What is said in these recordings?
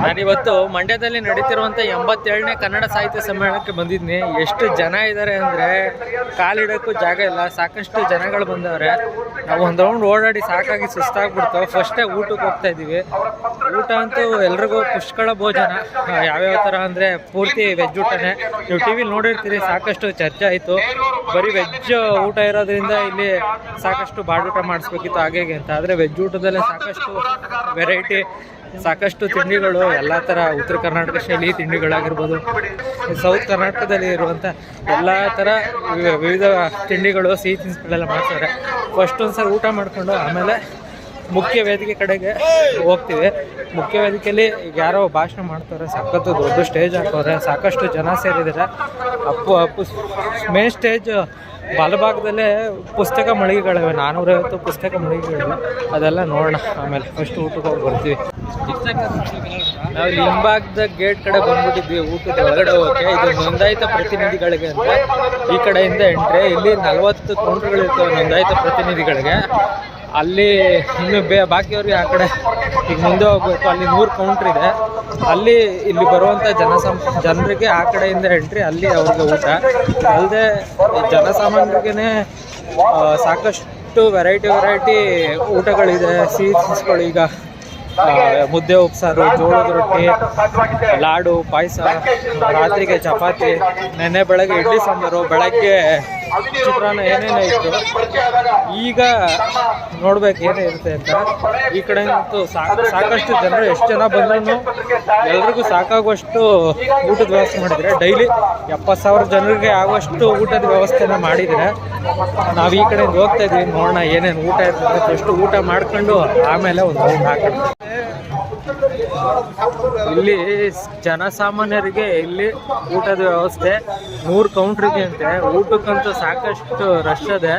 ನಾನಿವತ್ತು ಮಂಡ್ಯದಲ್ಲಿ ನಡೀತಿರುವಂಥ ಎಂಬತ್ತೇಳನೇ ಕನ್ನಡ ಸಾಹಿತ್ಯ ಸಮ್ಮೇಳನಕ್ಕೆ ಬಂದಿದ್ನಿ. ಎಷ್ಟು ಜನ ಇದ್ದಾರೆ ಅಂದರೆ ಕಾಲಿಡೋಕ್ಕೂ ಜಾಗ ಇಲ್ಲ. ಸಾಕಷ್ಟು ಜನಗಳು ಬಂದವ್ರೆ. ನಾವು ಒಂದು ರೌಂಡ್ ಓಡಾಡಿ ಸಾಕಾಗಿ ಸುಸ್ತಾಗ್ಬಿಡ್ತು ಫಸ್ಟೇ ಊಟಕ್ಕೆ ಹೋಗ್ತಾ ಇದ್ದೀವಿ. ಊಟ ಅಂತೂ ಎಲ್ರಿಗೂ ಪುಷ್ಕಳ ಭೋಜನ. ಯಾವ್ಯಾವ ಥರ ಅಂದರೆ ಪೂರ್ತಿ ವೆಜ್ ಊಟನೇ. ನೀವು ಟಿ ನೋಡಿರ್ತೀರಿ, ಸಾಕಷ್ಟು ಚರ್ಚೆ ಆಯಿತು. ಬರೀ ವೆಜ್ ಊಟ ಇರೋದ್ರಿಂದ ಇಲ್ಲಿ ಸಾಕಷ್ಟು ಬಾಡೂಟ ಮಾಡಿಸ್ಬೇಕಿತ್ತು ಹೀಗೆ ಅಂತ. ಆದರೆ ವೆಜ್ ಊಟದಲ್ಲೇ ಸಾಕಷ್ಟು ವೆರೈಟಿ ಸಾಕಷ್ಟು ತಿಂಡಿಗಳು, ಎಲ್ಲ ಥರ ಉತ್ತರ ಕರ್ನಾಟಕ ಶೈಲಿ ತಿಂಡಿಗಳಾಗಿರ್ಬೋದು ಸೌತ್ ಕರ್ನಾಟಕದಲ್ಲಿ ಇರುವಂಥ ಎಲ್ಲ ಥರ ವಿವಿಧ ತಿಂಡಿಗಳು, ಸಿಹಿ ತಿನಿಸುಗಳೆಲ್ಲ ಮಾಡ್ತಾರೆ. ಫಸ್ಟ್ ಒಂದ್ಸಲ ಊಟ ಮಾಡಿಕೊಂಡು ಆಮೇಲೆ ಮುಖ್ಯ ವೇದಿಕೆ ಕಡೆಗೆ ಹೋಗ್ತೀವಿ. ಮುಖ್ಯ ವೇದಿಕೆಯಲ್ಲಿ ಯಾರೋ ಭಾಷಣ ಮಾಡ್ತಾರೆ ಸಾಕತ್ತು ದೊಡ್ಡ ಸ್ಟೇಜ್ ಹಾಕೋರೆ, ಸಾಕಷ್ಟು ಜನ ಸೇರಿದ್ದಾರೆ. ಅಪ್ಪು ಅಪ್ಪು ಮೇನ್ ಸ್ಟೇಜ್ ಬಲಭಾಗದಲ್ಲೇ ಪುಸ್ತಕ ಮಳಿಗೆಗಳಿವೆ. ನಾನೂರೈವತ್ತು ಪುಸ್ತಕ ಮಳಿಗೆಗಳಿವೆ. ಅದೆಲ್ಲ ನೋಡೋಣ. ಆಮೇಲೆ ಫಸ್ಟ್ ಊಟಕ್ಕೆ ಹೋಗಿ ಬರ್ತೀವಿ. ನಾವು ಹಿಂಭಾಗದ ಗೇಟ್ ಕಡೆ ಬಂದ್ಬಿಟ್ಟಿದ್ವಿ. ಊಟದ ಒಳಗಡೆ ಹೋಗಕ್ಕೆ. ಇದು ನೋಂದಾಯಿತ ಪ್ರತಿನಿಧಿಗಳಿಗೆ ಅಂತ. ಈ ಕಡೆಯಿಂದ ಎಂಟ್ರಿ. ಇಲ್ಲಿ ನಲವತ್ತು ಕೌಂಟರ್ಗಳಿರ್ತವೆ ನೋಂದಾಯಿತ ಪ್ರತಿನಿಧಿಗಳಿಗೆ. ಅಲ್ಲಿ ಇನ್ನು ಬೇ ಬಾಕಿಯವ್ರಿಗೆ ಆ ಕಡೆ ಈಗ ಮುಂದೆ ಹೋಗ್ಬೇಕು. ಅಲ್ಲಿ ನೂರು ಕೌಂಟ್ರ್ ಇದೆ. ಅಲ್ಲಿ ಇಲ್ಲಿ ಬರುವಂಥ ಜನಸಂ ಜನರಿಗೆ ಆ ಕಡೆಯಿಂದ ಎಂಟ್ರಿ ಅಲ್ಲಿ ಅವ್ರಿಗೆ ಊಟ. ಅಲ್ಲದೆ ಜನಸಾಮಾನ್ಯರಿಗೇ ಸಾಕಷ್ಟು ವೆರೈಟಿ ವೆರೈಟಿ ಊಟಗಳಿದೆ. ಸಿಹಿ ಈಗ ಮುದ್ದೆ, ಉಪ್ಸಾರು, ಜೋಳದ ರೊಟ್ಟಿ, ಲಾಡು, ಪಾಯಸ, ರಾತ್ರಿಗೆ ಚಪಾತಿ, ನೆನ್ನೆ ಬೆಳಗ್ಗೆ ಇಡ್ಲಿ ಸಾಂಬಾರು, ಬೆಳಗ್ಗೆ ಚಿತ್ರಾನ್ನ ಏನೇನೋ ಇತ್ತು. ಈಗ ನೋಡ್ಬೇಕು ಏನೇ ಇರುತ್ತೆ ಅಂತ. ಈ ಕಡೆ ಅಂತೂ ಸಾಕಷ್ಟು ಜನರು ಎಷ್ಟು ಜನ ಬಂದ್ರು ಎಲ್ರಿಗೂ ಸಾಕಾಗುವಷ್ಟು ಊಟದ ವ್ಯವಸ್ಥೆ ಮಾಡಿದರೆ ಡೈಲಿ ಎಪ್ಪತ್ತು ಸಾವಿರ ಜನರಿಗೆ ಆಗುವಷ್ಟು ಊಟದ ವ್ಯವಸ್ಥೆನ ಮಾಡಿದರೆ ನಾವು ಈ ಕಡೆಯಿಂದ ಹೋಗ್ತಾ ಇದ್ವಿ, ನೋಡೋಣ ಏನೇನು ಊಟ ಇರ್ತದೆ ಎಷ್ಟು ಊಟ ಮಾಡ್ಕೊಂಡು ಆಮೇಲೆ ಒಂದು ಹಾಕೋಣ ಇಲ್ಲಿ ಜನಸಾಮಾನ್ಯರಿಗೆ ಇಲ್ಲಿ ಊಟದ ವ್ಯವಸ್ಥೆ, ಮೂರು ಕೌಂಟ್ರಿಗೆ ಅಂತೆ. ಊಟಕ್ಕಂತೂ ಸಾಕಷ್ಟು ರಶ್ ಇದೆ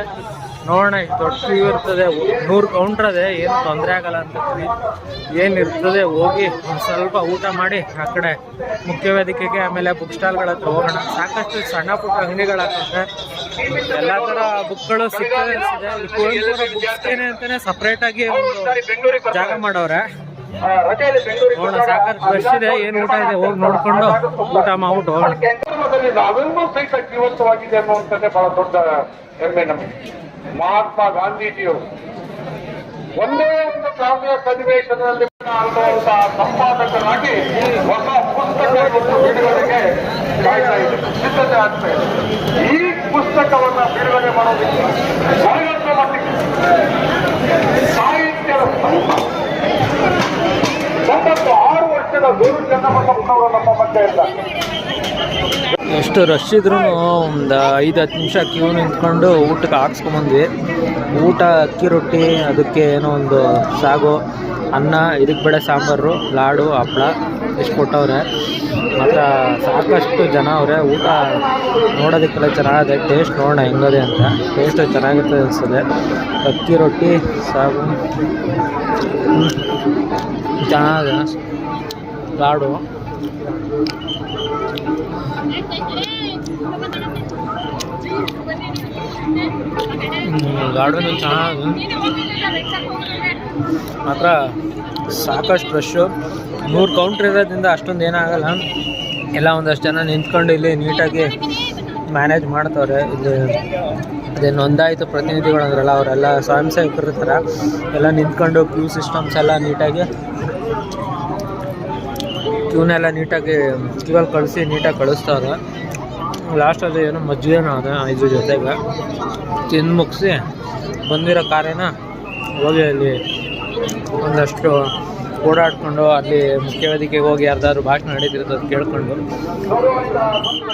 ನೋಡೋಣ ದೊಡ್ಡ ಕ್ಯೂ ಇರ್ತದೆ. ನೂರು ಕೌಂಟ್ರ್ ಅದೆ. ಏನು ತೊಂದರೆ ಆಗಲ್ಲ ಅಂತ ಏನಿರ್ತದೆ ಹೋಗಿ ಒಂದು ಸ್ವಲ್ಪ ಊಟ ಮಾಡಿ ಆ ಕಡೆ ಮುಖ್ಯ ವೇದಿಕೆಗೆ, ಆಮೇಲೆ ಬುಕ್ ಸ್ಟಾಲ್ಗಳ ಹತ್ರ ಹೋಗೋಣ. ಸಾಕಷ್ಟು ಸಣ್ಣ ಪುಟ್ಟ ಅಂಗಡಿಗಳಾಗುತ್ತೆ ಎಲ್ಲ ಥರ ಬುಕ್ಗಳು ಸಿಗ್ತದೆ ಬುಕ್ಸ್ಗೇನೆ ಅಂತಾನೆ ಸಪ್ರೇಟಾಗಿ ಒಂದು ಜಾಗ ಮಾಡವ್ರೆ ಇದೆ ಏನು ಊಟ ಇದೆ ಹೋಗಿ ನೋಡ್ಕೊಂಡು ಊಟ ಮಾಡ್ಬಿಟ್ಟು ನಾವೆಲ್ಲೂ ಸಹಿತ ಜೀವಂತವಾಗಿದೆ ಅನ್ನುವಂಥದ್ದೇ ಬಹಳ ದೊಡ್ಡ ಹೆಮ್ಮೆ ನಮಗೆ ಮಹಾತ್ಮ ಗಾಂಧೀಜಿಯವರು ಒಂದೇ ಒಂದು ಕಾವ್ಯ ಅಧಿವೇಶನದಲ್ಲಿ ಆಗುವಂತಹ ಸಂಪಾದಕರಾಗಿ ಹೊಸ ಪುಸ್ತಕ ಬಿಡುಗಡೆಗೆ ಕಾಯ್ತಾ ಇದೆ ಸಿದ್ಧತೆ ಆಗ್ತಾ ಇದೆ ಈ ಪುಸ್ತಕವನ್ನ ಬಿಡುಗಡೆ ಮಾಡೋದಕ್ಕೆ ಸಾಹಿತ್ಯದ ಸಂಪ ಒಂಬತ್ತು ಆರು ವರ್ಷದ ಗುರು ಚನ್ನಬಸಪ್ಪನವರು ನಮ್ಮ ಮಧ್ಯೆ ಇದ್ದಾರೆ ಎಷ್ಟು ರಶ್ ಇದ್ರೂ ಒಂದು ಐದು ಹತ್ತು ನಿಮಿಷ ಕ್ಯೂ ನಿಂತ್ಕೊಂಡು ಊಟಕ್ಕೆ ಹಾಕ್ಸ್ಕೊಂಬಂದ್ವಿ. ಊಟ, ಅಕ್ಕಿ ರೊಟ್ಟಿ, ಅದಕ್ಕೆ ಏನೋ ಒಂದು ಸಾಗು, ಅನ್ನ ಇದಕ್ಕೆ ಬೆಳೆ ಸಾಂಬಾರು, ಲಾಡು, ಹಪ್ಪಳ, ಇಷ್ಟು ಕೊಟ್ಟವ್ರೆ. ಮತ್ತು ಸಾಕಷ್ಟು ಜನ ಅವರೇ, ಊಟ ನೋಡೋದಕ್ಕೆಲ್ಲ ಚೆನ್ನಾಗಿದೆ. ಟೇಸ್ಟ್ ನೋಡೋಣ ಹೆಂಗದೆ ಅಂತ. ಟೇಸ್ಟ್ ಚೆನ್ನಾಗಿರ್ತದೆ ಅನಿಸ್ತದೆ ಅಕ್ಕಿ ರೊಟ್ಟಿ, ಸಾಗು. ಚೆನ್ನಾಗಿದೆ. ಲಾಡು ಗಾರ್ಡನ್ ಚೆನ್ನಾಗಿ. ಮಾತ್ರ ಸಾಕಷ್ಟು ರಶ್ಶು ನೂರು ಕೌಂಟ್ರ್ ಇರೋದ್ರಿಂದ ಅಷ್ಟೊಂದು ಏನಾಗಲ್ಲ. ಎಲ್ಲ ಒಂದಷ್ಟು ಜನ ನಿಂತ್ಕೊಂಡು ಇಲ್ಲಿ ನೀಟಾಗಿ ಮ್ಯಾನೇಜ್ ಮಾಡ್ತವ್ರೆ. ಇಲ್ಲಿ ಅದೇ ನೋಂದಾಯಿತು ಪ್ರತಿನಿಧಿಗಳು ಅಂದ್ರಲ್ಲ ಅವರೆಲ್ಲ ಸ್ವಯಂ ಸೇವಕರು ಇರ್ತಾರೆ ಎಲ್ಲ ನಿಂತ್ಕೊಂಡು ಕ್ಯೂ ಸಿಸ್ಟಮ್ಸ್ ಎಲ್ಲ ನೀಟಾಗಿ ಕ್ಯೂನೆಲ್ಲ ನೀಟಾಗಿ ಕ್ಯೂಲ್ ಕಳಿಸಿ, ನೀಟಾಗಿ ಕಳಿಸ್ತಾರೆ ಲಾಸ್ಟಲ್ಲಿ ಏನೋ ಮಜ್ಜಿಗೆನೋ ಅದ ಇದ್ರ ಜೊತೆಗೆ ತಿಂದು ಮುಗಿಸಿ ಬಂದಿರೋ ಕಾರೇನ ಹೋಗಿ ಅಲ್ಲಿ ಒಂದಷ್ಟು ಓಡಾಡ್ಕೊಂಡು ಅಲ್ಲಿ ಮುಖ್ಯ ವೇದಿಕೆಗೆ ಹೋಗಿ ಯಾರ್ದಾದ್ರು ಭಾಷಣ ಅದು ಕೇಳ್ಕೊಂಡು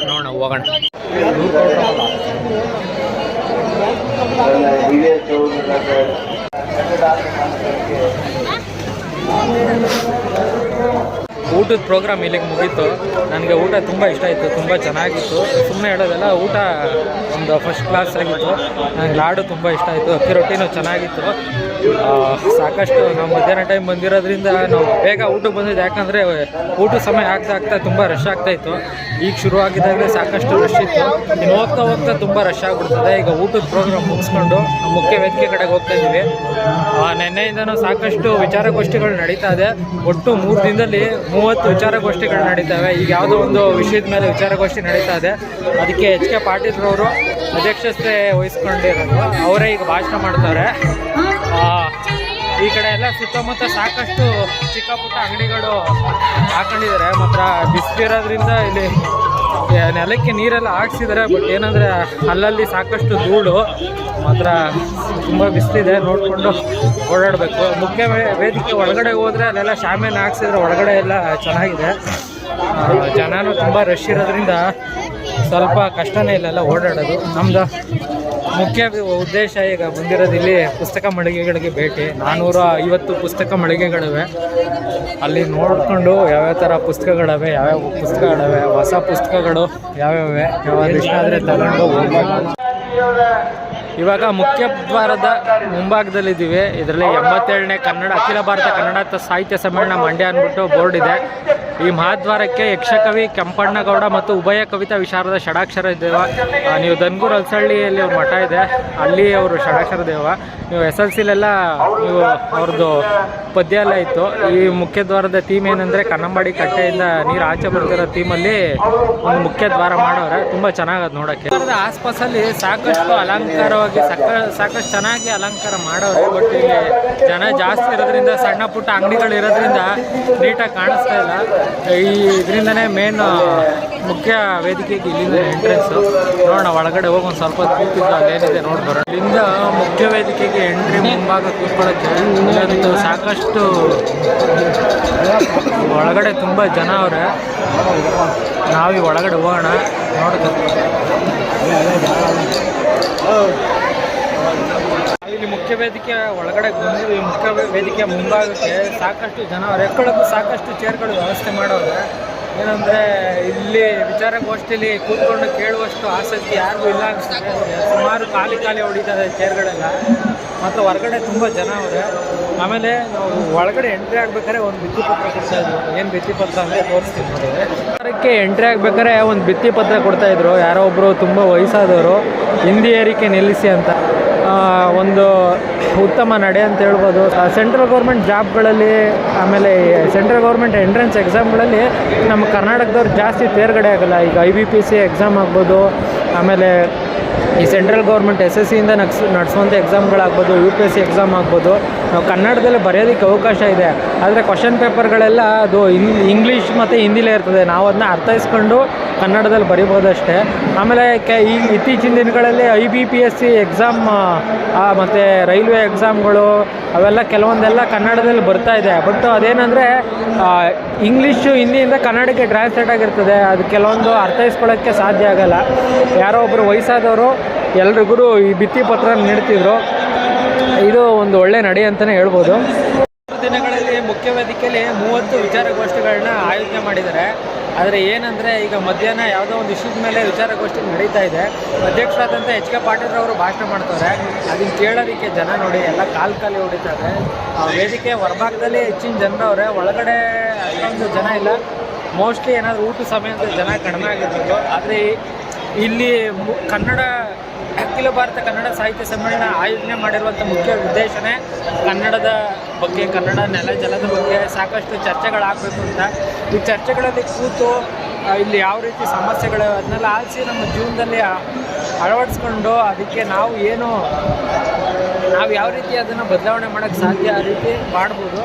ನೋಡೋಣ, ಹೋಗೋಣ. ಊಟದ ಪ್ರೋಗ್ರಾಮ್ ಇಲ್ಲಿಗೆ ಮುಗೀತು. ನನಗೆ ಊಟ ತುಂಬ ಇಷ್ಟ ಆಯಿತು, ತುಂಬ ಚೆನ್ನಾಗಿತ್ತು. ಸುಮ್ಮನೆ ಹೇಳೋದೆಲ್ಲ, ಊಟ ಒಂದು ಫಸ್ಟ್ ಕ್ಲಾಸ್ ಆಗಿತ್ತು. ನನಗೆ ಲಾಡು ತುಂಬ ಇಷ್ಟ ಆಯಿತು, ಅಕ್ಕಿ ರೊಟ್ಟಿನೂ ಚೆನ್ನಾಗಿತ್ತು. ಸಾಕಷ್ಟು ನಾವು ಮಧ್ಯಾಹ್ನ ಟೈಮ್ ಬಂದಿರೋದ್ರಿಂದ ನಾವು ಬೇಗ ಊಟಕ್ಕೆ ಬಂದಿದ್ದು. ಯಾಕಂದರೆ ಊಟದ ಸಮಯ ಆಗ್ತಾ ಆಗ್ತಾ ತುಂಬ ರಶ್ ಆಗ್ತಾಯಿತ್ತು ಈಗ ಶುರು ಆಗಿದ್ದಾಗಲೇ ಸಾಕಷ್ಟು ರಶ್ ಇತ್ತು. ಇನ್ನು ಹೋಗ್ತಾ ಹೋಗ್ತಾ ತುಂಬ ರಶ್ ಆಗಿಬಿಡ್ತದೆ. ಈಗ ಊಟದ ಪ್ರೋಗ್ರಾಮ್ ಮುಗಿಸ್ಕೊಂಡು ಮುಖ್ಯ ವೇದಿಕೆ ಕಡೆಗೆ ಹೋಗ್ತಾ ಇದ್ದೀವಿ. ನೆನ್ನೆಯಿಂದನೂ ಸಾಕಷ್ಟು ವಿಚಾರಗೋಷ್ಠಿಗಳು ನಡೀತಾ ಇದೆ. ಒಟ್ಟು ಮೂರು ದಿನದಲ್ಲಿ ಮೂವತ್ತು ವಿಚಾರಗೋಷ್ಠಿಗಳು ನಡೀತವೆ. ಈಗ ಯಾವುದೋ ಒಂದು ವಿಷಯದ ಮೇಲೆ ವಿಚಾರಗೋಷ್ಠಿ ನಡೀತಾ ಇದೆ. ಅದಕ್ಕೆ ಎಚ್ ಕೆ ಪಾಟೀಲ್ರವರು ಅಧ್ಯಕ್ಷತೆ ವಹಿಸ್ಕೊಂಡಿರೋದು. ಅವರೇ ಈಗ ಭಾಷಣ ಮಾಡ್ತಾರೆ. ಈ ಕಡೆ ಎಲ್ಲ ಸುತ್ತಮುತ್ತ ಸಾಕಷ್ಟು ಚಿಕ್ಕ ಪುಟ್ಟ ಅಂಗಡಿಗಳು ಹಾಕೊಂಡಿದ್ದಾರೆ. ಮಾತ್ರ ಬಿಸಿಲಿರೋದ್ರಿಂದ ಇಲ್ಲಿ ನೆಲಕ್ಕೆ ನೀರೆಲ್ಲ ಹಾಕ್ಸಿದ್ದಾರೆ ಬಟ್ ಏನಂದರೆ ಅಲ್ಲಲ್ಲಿ ಸಾಕಷ್ಟು ಧೂಳು. ಮಾತ್ರ ತುಂಬ ಬಿಸಿಲಿದೆ, ನೋಡಿಕೊಂಡು ಓಡಾಡಬೇಕು. ಮುಖ್ಯ ವೇದಿಕೆ ಒಳಗಡೆ ಹೋದರೆ ಅಲ್ಲೆಲ್ಲ ಶಾಮಿಯನ್ನು ಹಾಕ್ಸಿದ್ರೆ ಒಳಗಡೆ ಎಲ್ಲ ಚೆನ್ನಾಗಿದೆ. ಜನನೂ ತುಂಬ ರಶ್ ಇರೋದ್ರಿಂದ ಸ್ವಲ್ಪ ಕಷ್ಟನೇ ಇಲ್ಲೆಲ್ಲ ಓಡಾಡೋದು. ನಮ್ಮದು ಮುಖ್ಯ ಉದ್ದೇಶ ಈಗ ಬಂದಿರೋದು ಇಲ್ಲಿ ಪುಸ್ತಕ ಮಳಿಗೆಗಳಿಗೆ ಭೇಟಿ. ನಾನ್ನೂರ ಐವತ್ತು ಪುಸ್ತಕ ಮಳಿಗೆಗಳಿವೆ. ಅಲ್ಲಿ ನೋಡಿಕೊಂಡು ಯಾವ್ಯಾವ ಥರ ಪುಸ್ತಕಗಳಿವೆ, ಯಾವ್ಯಾವ ಪುಸ್ತಕಗಳವೆ, ಹೊಸ ಪುಸ್ತಕಗಳು ಯಾವ್ಯಾವೆ ಯಾವ್ದು ಇಷ್ಟ ಆದರೆ ತಗೊಂಡು ಹೋಗ್ಬೇಕು ಇವಾಗ ಮುಖ್ಯ ದ್ವಾರದ ಮುಂಭಾಗದಲ್ಲಿದ್ದೀವಿ. ಇದರಲ್ಲಿ ಎಂಬತ್ತೇಳನೇ ಕನ್ನಡ, ಅಖಿಲ ಭಾರತ ಕನ್ನಡ ಸಾಹಿತ್ಯ ಸಮ್ಮೇಳನ ಮಂಡ್ಯ ಅಂದ್ಬಿಟ್ಟು ಬೋರ್ಡ್ ಇದೆ. ಈ ಮಹಾದ್ವಾರಕ್ಕೆ ಯಕ್ಷಕವಿ ಕೆಂಪಣ್ಣಗೌಡ ಮತ್ತು ಉಭಯ ಕವಿತಾ ವಿಶಾರದ ಷಡಾಕ್ಷರ ದೇವ. ನೀವು ದನ್ಗೂರು ಅಲ್ಸಳ್ಳಿಯಲ್ಲಿ ಅವ್ರ ಮಠ ಇದೆ. ಅಲ್ಲಿ ಅವರು ಷಡಾಕ್ಷರ ದೇವ. ನೀವು ಎಸ್ ಎಲ್ ಸಿಲೆಲ್ಲ ನೀವು ಅವ್ರದ್ದು ಪದ್ಯ ಎಲ್ಲ ಇತ್ತು. ಈ ಮುಖ್ಯ ದ್ವಾರದ ಥೀಮ್ ಏನಂದರೆ ಕನ್ನಂಬಾಡಿ ಕಟ್ಟೆಯಿಂದ ನೀರು ಆಚೆ ಬರ್ತಿರೋ ಥೀಮಲ್ಲಿ ಒಂದು ಮುಖ್ಯ ದ್ವಾರ ಮಾಡೋರೆ ತುಂಬ ಚೆನ್ನಾಗದು ನೋಡೋಕ್ಕೆ. ಆಸ್ಪಾಸಲ್ಲಿ ಸಾಕಷ್ಟು ಅಲಂಕಾರವಾಗಿ ಸಾಕ, ಸಾಕಷ್ಟು ಚೆನ್ನಾಗಿ ಅಲಂಕಾರ ಮಾಡೋರು ಬಟ್ ಇಲ್ಲಿ ಜನ ಜಾಸ್ತಿ ಇರೋದ್ರಿಂದ, ಸಣ್ಣ ಪುಟ್ಟ ಅಂಗಡಿಗಳು ಇರೋದ್ರಿಂದ ನೀಟಾಗಿ ಕಾಣಿಸ್ತಾ ಇಲ್ಲ. ಈ ಇದರಿಂದನೇ ಮೇನ್ ಮುಖ್ಯ ವೇದಿಕೆಗೆ ಇಲ್ಲಿಂದ ಎಂಟ್ರೆನ್ಸ್ ನೋಡೋಣ, ಒಳಗಡೆ ಹೋಗಿ ಒಂದು ಸ್ವಲ್ಪ ಕೂತಿದ್ದು ಅಲ್ಲೇನಿದೆ ನೋಡಿ ಬರೋಣ ಇಲ್ಲಿಂದ ಮುಖ್ಯ ವೇದಿಕೆಗೆ ಎಂಟ್ರಿ ಮುಂಭಾಗ ಕೂತ್ಕೊಳ್ಳೋಕ್ಕೆ ಇಲ್ಲೊಂದು ಸಾಕಷ್ಟು ಒಳಗಡೆ ತುಂಬ ಜನ ಅವರೇ. ನಾವೀ ಒಳಗಡೆ ಹೋಗೋಣ ನೋಡ್ಬೇಕು ಇಲ್ಲಿ ಮುಖ್ಯ ವೇದಿಕೆ ಒಳಗಡೆ ಬಂದಿವಿ ಮುಖ್ಯ ವೇದಿಕೆ ಮುಂಭಾಗಕ್ಕೆ ಸಾಕಷ್ಟು ಜನ ಅವ್ರು ಎಕ್ಕೊಳ್ಳೋಕ್ಕೂ ಸಾಕಷ್ಟು ಚೇರ್ಗಳು ವ್ಯವಸ್ಥೆ ಮಾಡೋದ್ರೆ ಏನಂದರೆ, ಇಲ್ಲಿ ವಿಚಾರಗೋಷ್ಠಿಲಿ ಕೂತ್ಕೊಂಡು ಕೇಳುವಷ್ಟು ಆಸಕ್ತಿ ಯಾರಿಗೂ ಇಲ್ಲ ಅನಿಸ್ತದೆ ಸುಮಾರು ಖಾಲಿ ಖಾಲಿ ಹೊಡಿತಾರೆ ಚೇರ್ಗಳೆಲ್ಲ. ಮತ್ತು ಹೊರಗಡೆ ತುಂಬ ಜನ ಅವರೇ. ಆಮೇಲೆ ನಾವು ಒಳಗಡೆ ಎಂಟ್ರಿ ಆಗ್ಬೇಕಾದ್ರೆ ಒಂದು ಭಿತ್ತಿಪತ್ರ ಕೊಡ್ತಾ ಇದ್ರು. ಏನು ಭಿತ್ತಿಪತ್ರ ಅಂದರೆ ತೋರಿಸ್ತೀವಿ ನೋಡಿದ್ರೆ ಎಂಟ್ರಿ ಆಗ್ಬೇಕಾದ್ರೆ ಒಂದು ಭಿತ್ತಿ ಪತ್ರ ಕೊಡ್ತಾಯಿದ್ರು ಯಾರೋ ಒಬ್ಬರು ತುಂಬ ವಯಸ್ಸಾದವರು. ಹಿಂದಿ ಏರಿಕೆ ನಿಲ್ಲಿಸಿ ಅಂತ. ಒಂದು ಉತ್ತಮ ನಡೆ ಅಂತ ಹೇಳ್ಬೋದು. ಸೆಂಟ್ರಲ್ ಗೌರ್ಮೆಂಟ್ ಜಾಬ್ಗಳಲ್ಲಿ ಆಮೇಲೆ ಸೆಂಟ್ರಲ್ ಗೌರ್ಮೆಂಟ್ ಎಂಟ್ರೆನ್ಸ್ ಎಕ್ಸಾಮ್ಗಳಲ್ಲಿ ನಮ್ಮ ಕರ್ನಾಟಕದವ್ರು ಜಾಸ್ತಿ ತೇರ್ಗಡೆ ಆಗಲ್ಲ. ಈಗ I B P C exam ಆಗ್ಬೋದು, ಆಮೇಲೆ ಈ ಸೆಂಟ್ರಲ್ ಗೌರ್ಮೆಂಟ್ ಎಸ್ ಎಸ್ ಸಿಯಿಂದ ನಡ್ಸ್ ನಡೆಸುವಂಥ ಎಕ್ಸಾಮ್ಗಳಾಗ್ಬೋದು U P S C exam ಆಗ್ಬೋದು. ನಾವು ಕನ್ನಡದಲ್ಲಿ ಬರೆಯೋದಕ್ಕೆ ಅವಕಾಶ ಇದೆ. ಆದರೆ ಕ್ವಶನ್ ಪೇಪರ್ಗಳೆಲ್ಲ ಅದು ಇಂಗ್ಲೀಷ್ ಮತ್ತು ಹಿಂದಿಲೇ ಇರ್ತದೆ. ನಾವು ಅದನ್ನ ಅರ್ಥೈಸ್ಕೊಂಡು ಕನ್ನಡದಲ್ಲಿ ಬರಿಬೋದಷ್ಟೇ. ಆಮೇಲೆ ಕೆ, ಈ ಇತ್ತೀಚಿನ ದಿನಗಳಲ್ಲಿ I B P S C exam ಮತ್ತು ರೈಲ್ವೆ ಎಕ್ಸಾಮ್ಗಳು ಅವೆಲ್ಲ ಕೆಲವೊಂದೆಲ್ಲ ಕನ್ನಡದಲ್ಲಿ ಬರ್ತಾ ಇದೆ. ಬಟ್ ಅದೇನೆಂದರೆ ಇಂಗ್ಲೀಷು ಹಿಂದಿಯಿಂದ ಕನ್ನಡಕ್ಕೆ ಟ್ರಾನ್ಸ್ಲೇಟ್ ಆಗಿರ್ತದೆ. ಅದು ಕೆಲವೊಂದು ಅರ್ಥೈಸ್ಕೊಳ್ಳೋಕ್ಕೆ ಸಾಧ್ಯ ಆಗಲ್ಲ. ಯಾರೋ ಒಬ್ಬರು ವಯಸ್ಸಾದವರು ಎಲ್ರಿಗೂ ಈ ಭಿತ್ತಿಪತ್ರ ನೀಡ್ತಿದ್ರು. ಇದು ಒಂದು ಒಳ್ಳೆ ನಡೆ ಅಂತಲೇ ಹೇಳ್ಬೋದು. ದಿನಗಳಲ್ಲಿ ಮುಖ್ಯ ವೇದಿಕೆಯಲ್ಲಿ ಮೂವತ್ತು ವಿಚಾರಗೋಷ್ಠಿಗಳನ್ನ ಆಯೋಜನೆ ಮಾಡಿದ್ದಾರೆ. ಆದರೆ ಏನಂದರೆ ಈಗ ಮಧ್ಯಾಹ್ನ ಯಾವುದೋ ಒಂದು ವಿಷಯದ ಮೇಲೆ ವಿಚಾರಗೋಷ್ಠಿ ನಡೀತಾ ಇದೆ. ಅಧ್ಯಕ್ಷರಾದಂಥ ಎಚ್ ಕೆ ಪಾಟೀಲ್ ಅವರು ಭಾಷಣ ಮಾಡ್ತಾರೆ. ಅದನ್ನ ಕೇಳೋದಕ್ಕೆ ಜನ ನೋಡಿ ಎಲ್ಲ ಕಾಲು ಕಾಲಿ ಹೊಡಿತಾರೆ. ಆ ವೇದಿಕೆ ಹೊರಭಾಗದಲ್ಲಿ ಹೆಚ್ಚಿನ ಜನರವ್ರೆ ಒಳಗಡೆ ಅಷ್ಟೊಂದು ಜನ ಇಲ್ಲ. ಮೋಸ್ಟ್ಲಿ ಏನಾದರೂ ಊಟ ಸಮಯ ಅಂತ ಜನ ಕಡಿಮೆ ಆಗಿರ್ಬೋದು ಆದರೆ ಇಲ್ಲಿ ಕನ್ನಡ ಅಖಿಲ ಭಾರತ ಕನ್ನಡ ಸಾಹಿತ್ಯ ಸಮ್ಮೇಳನ ಆಯೋಜನೆ ಮಾಡಿರುವಂಥ ಮುಖ್ಯ ಉದ್ದೇಶನೇ ಕನ್ನಡದ ಬಗ್ಗೆ, ಕನ್ನಡ ನೆಲ ಜಲದ ಬಗ್ಗೆ ಸಾಕಷ್ಟು ಚರ್ಚೆಗಳಾಗಬೇಕು ಅಂತ. ಈ ಚರ್ಚೆಗಳಲ್ಲಿ ಕೂತು ಇಲ್ಲಿ ಯಾವ ರೀತಿ ಸಮಸ್ಯೆಗಳು ಅದನ್ನೆಲ್ಲ ಆಲಿಸಿ ನಮ್ಮ ಜೀವನದಲ್ಲಿ ಅಳವಡಿಸ್ಕೊಂಡು ಅದಕ್ಕೆ ನಾವು ಏನು, ನಾವು ಯಾವ ರೀತಿ ಅದನ್ನು ಬದಲಾವಣೆ ಮಾಡೋಕ್ಕೆ ಸಾಧ್ಯ ಆ ರೀತಿ ಮಾಡ್ಬೋದು.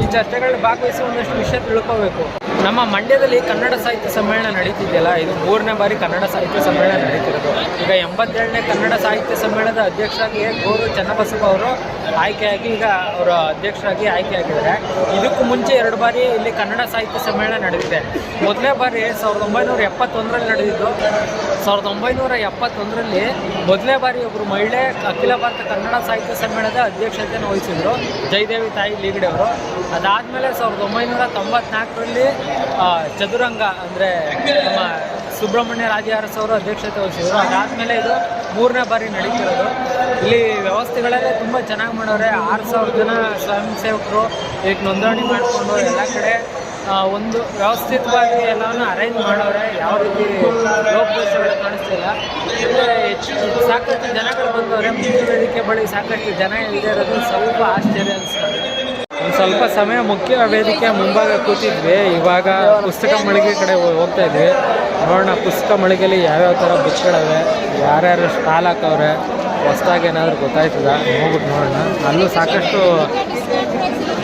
ಈ ಚರ್ಚೆಗಳಲ್ಲಿ ಭಾಗವಹಿಸಿ ಒಂದಷ್ಟು ವಿಷಯ ತಿಳ್ಕೋಬೇಕು. ನಮ್ಮ ಮಂಡ್ಯದಲ್ಲಿ ಕನ್ನಡ ಸಾಹಿತ್ಯ ಸಮ್ಮೇಳನ ನಡೀತಿದೆಯಲ್ಲ, ಇದು ಮೂರನೇ ಬಾರಿ ಕನ್ನಡ ಸಾಹಿತ್ಯ ಸಮ್ಮೇಳನ ನಡೀತಿರೋದು. ಈಗ ಎಂಬತ್ತೇಳನೇ ಕನ್ನಡ ಸಾಹಿತ್ಯ ಸಮ್ಮೇಳನದ ಅಧ್ಯಕ್ಷರಾಗಿ ಗೋರು ಚನ್ನಬಸಪ್ಪ ಅವರು ಆಯ್ಕೆಯಾಗಿ ಈಗ ಅವರ ಅಧ್ಯಕ್ಷರಾಗಿ ಆಯ್ಕೆಯಾಗಿದ್ದಾರೆ. ಇದಕ್ಕೂ ಮುಂಚೆ ಎರಡು ಬಾರಿ ಇಲ್ಲಿ ಕನ್ನಡ ಸಾಹಿತ್ಯ ಸಮ್ಮೇಳನ ನಡೆದಿದೆ. ಮೊದಲನೇ ಬಾರಿ ಸಾವಿರದ ಒಂಬೈನೂರ ಎಪ್ಪತ್ತೊಂದರಲ್ಲಿ ನಡೆದಿದ್ದು. ಸಾವಿರದ ಒಂಬೈನೂರ ಎಪ್ಪತ್ತೊಂದರಲ್ಲಿ ಮೊದಲನೇ ಬಾರಿ ಒಬ್ಬರು ಮಹಿಳೆ ಅಖಿಲ ಭಾರತ ಕನ್ನಡ ಸಾಹಿತ್ಯ ಸಮ್ಮೇಳನದ ಅಧ್ಯಕ್ಷತೆಯನ್ನು ವಹಿಸಿದ್ರು. ಜಯದೇವಿ ತಾಯಿ ಲೀಗಡೆ ಅವರು. ಅದಾದಮೇಲೆ ಸಾವಿರದ ಒಂಬೈನೂರ ತೊಂಬತ್ನಾಲ್ಕರಲ್ಲಿ ಚದುರಂಗ ಅಂದರೆ ನಮ್ಮ ಸುಬ್ರಹ್ಮಣ್ಯ ರಾಜ ಅರಸ್ ಅವರು ಅಧ್ಯಕ್ಷತೆ ವಹಿಸಿದ್ರು. ಅದಾದಮೇಲೆ ಇದು ಮೂರನೇ ಬಾರಿ ನಡೀತಿರೋದು. ಇಲ್ಲಿ ವ್ಯವಸ್ಥೆಗಳೆಲ್ಲ ತುಂಬ ಚೆನ್ನಾಗಿ ಮಾಡೋರೆ. ಆರು ಸಾವಿರ ಜನ ಸ್ವಯಂ ಸೇವಕರು ಈಗ ನೋಂದಣಿ ಮಾಡಿಕೊಂಡು ಎಲ್ಲ ಕಡೆ ಒಂದು ವ್ಯವಸ್ಥಿತವಾಗಿ ಎಲ್ಲವನ್ನು ಅರೇಂಜ್ ಮಾಡೋರೆ. ಯಾವ ರೀತಿ ಲೋಪದೋಷಗಳು ಕಾಣಿಸ್ತಿಲ್ಲ. ಹೆಚ್ಚು ಸಾಕಷ್ಟು ಜನಗಳು ಬಂದವರೆ. ಮುಂದಿನ ವೇದಿಕೆ ಬಳಿ ಸಾಕಷ್ಟು ಜನ ಇಲ್ಲದೆ ಇರೋದು ಸ್ವಲ್ಪ ಆಶ್ಚರ್ಯ ಅನಿಸ್ತದೆ ಒಂದು ಸ್ವಲ್ಪ ಸಮಯ ಮುಖ್ಯ ವೇದಿಕೆ ಮುಂಭಾಗ ಕೂತಿದ್ವಿ. ಇವಾಗ ಪುಸ್ತಕ ಮಳಿಗೆ ಕಡೆ ಹೋಗ್ತಾ ಇದ್ವಿ. ನೋಡೋಣ, ಪುಸ್ತಕ ಮಳಿಗೆಯಲ್ಲಿ ಯಾವ್ಯಾವ ಥರ ಬುಕ್ಗಳವೆ ಯಾರ್ಯಾರು ಸ್ಟಾಲ್ ಹಾಕವ್ರೆ, ಹೊಸ್ದಾಗಿ ಏನಾದರೂ ಗೊತ್ತಾಯ್ತದ? ಹೋಗ್ಬಿಟ್ಟು ನೋಡೋಣ. ಅಲ್ಲೂ ಸಾಕಷ್ಟು